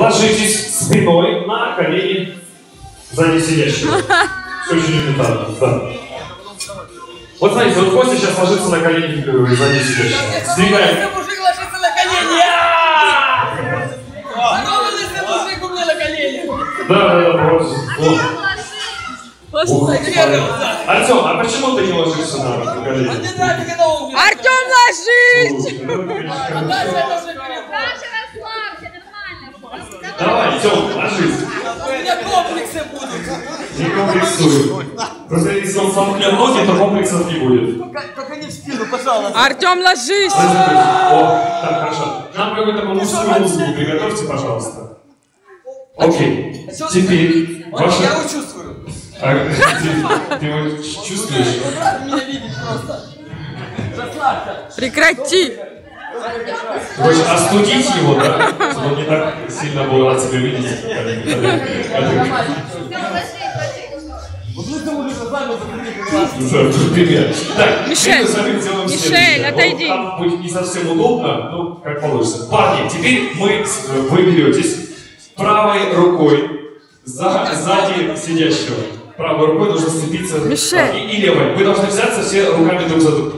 ложитесь спиной на колени сзади сидящего. Очень элементарно, да. Вот смотрите, вот Костя сейчас ложится на колени э, сзади сидящего. Сдвигаем. Мужик ложится на колени. Я! Здоровый лысый мужик у меня на колени. Да, да, да, вот. вот. Ух. Артем, а почему ты не ложишься на А колени? когда он мне- Артем, ложись! Давай, Тем, ложись. У меня комплексы будут. Не комплексуй. Просто если он сомкнет ноги, то комплексов не будет. Только, только не в спину, пожалуйста. Артем, ложись! О, так, хорошо. Нам какую-то мужскую музыку приготовьте, пожалуйста. Окей. Теперь Вот ваша... Я его чувствую. А, ты, его чувствуешь? Меня видеть просто. Прекрати! Хочешь остудить его, да? Он не так сильно был рад тебя видеть. Пример. Так, Мишель, Мишель, отойди. Вот Там будет не совсем удобно, ну, как получится. Парни, теперь мы, с- вы беретесь правой рукой за, сзади сидящего. Правой рукой нужно сцепиться Мишель. и, и левой. Вы должны взяться все руками друг за друга.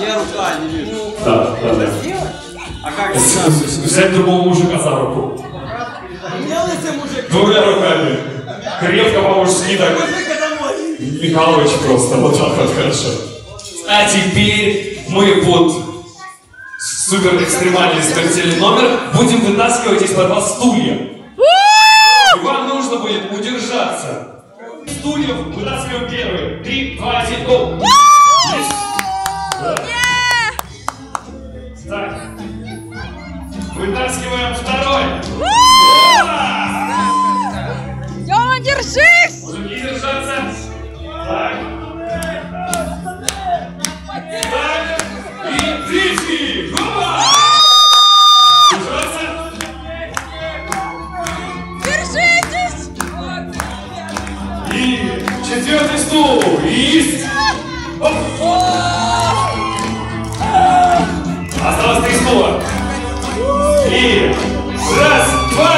Я рука не вижу. Да, да, да. А как Взять другого мужика за руку. Двумя руками. Крепко по-мужски так. Мужик домой. Михалыч просто, вот так вот хорошо. А теперь мы вот супер экстремальный смертельный номер будем вытаскивать из-под вас стулья. И вам нужно будет удержаться. Стульев вытаскиваем первый. Три, два, один, го! Есть? Да. Четвертый стул. Оп. Осталось три стула. И раз, два,